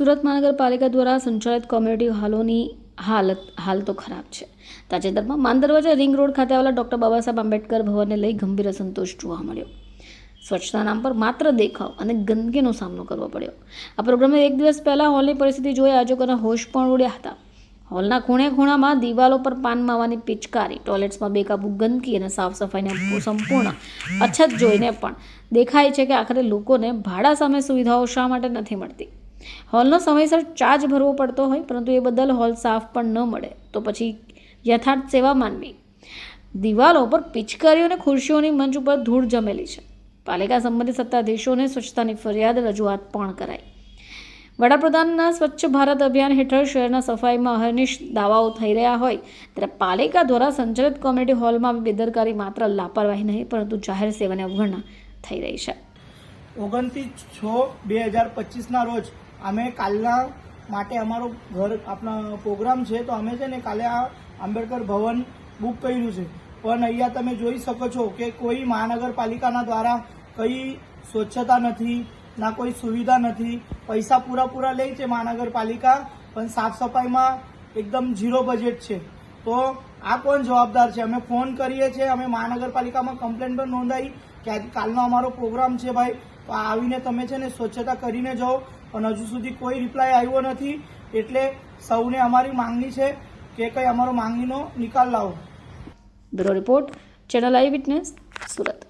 સુરત મહાનગરપાલિકા દ્વારા સંચાલિત કોમ્યુનિટી હોલોની હાલત હાલ તો ખરાબ છે. તાજેતરમાં માંદરવાજા રિંગ રોડ ખાતે આવેલા ડૉક્ટર બાબા આંબેડકર ભવનને લઈ ગંભીર અસંતોષ જોવા મળ્યો. સ્વચ્છતા નામ પર માત્ર દેખાવ અને ગંદકીનો સામનો કરવો પડ્યો. આ પ્રોગ્રામે એક દિવસ પહેલાં હોલની પરિસ્થિતિ જોઈ આયોજકોના હોશ પણ ઉડ્યા હતા. હોલના ખૂણે ખૂણામાં દિવાલો પર પાન માવાની પિચકારી, ટોયલેટ્સમાં બેકાબુ ગંદકી અને સાફ સફાઈના સંપૂર્ણ અછત જોઈને પણ દેખાય છે કે આખરે લોકોને ભાડા સામે સુવિધાઓ શા માટે નથી મળતી? હોલનો સમયસર ચાર્જ ભરવો પડતો હોય, પરંતુ એ બદલ હોલ સાફ પણ ન મળે. તો પછી યથાર્થ સેવા માનવી. દિવાલો પર પિચકારીઓ અને ખુરશીઓની મંચ ઉપર ધૂળ જમેલી છે. પાલિકા સંબંધિત સત્તાધીશોને સ્વચ્છતાની ફરિયાદ રજૂઆત પણ કરાઈ. વડાપ્રધાનના સ્વચ્છ ભારત અભિયાન હેઠળ શહેરના સફાઈમાં અહર્નિશ દાવાઓ થઈ રહ્યા હોય, ત્યારે પાલિકા દ્વારા સંચાલિત કોમ્યુનિટી હોલમાં બેદરકારી માત્ર લાપરવાહી નહીં, પરંતુ જાહેર સેવાની અવગણના થઈ રહી છે. ઓગણત્રીસ છ બે હજાર પચીસના રોજ અમે કાલના માટે અમારો ઘર આપણા પ્રોગ્રામ છે, તો અમે છે ને કાલે આ આંબેડકર ભવન બુક કર્યું છે. પણ અહીંયા તમે જોઈ શકો છો કે કોઈ મહાનગરપાલિકાના દ્વારા કઈ સ્વચ્છતા નથી, ના કોઈ સુવિધા નથી. પૈસા પૂરા પૂરા લે છે મહાનગરપાલિકા, પણ સાફ સફાઈમાં એકદમ ઝીરો બજેટ છે. તો આ કોણ જવાબદાર છે? અમે ફોન કરીએ છીએ, અમે મહાનગરપાલિકામાં કમ્પ્લેન પણ નોંધાઈ કે કાલનો અમારો પ્રોગ્રામ છે ભાઈ. આવીને તમે છે ને સ્વચ્છતા કરીને જાઓ. પણ હજુ સુધી કોઈ રિપ્લાય આવ્યો નથી. એટલે સૌને અમારી માંગણી છે કે કંઈ અમારો માંગણીનો નિકાલ લાવો. Bureau report, channel I witness, Surat.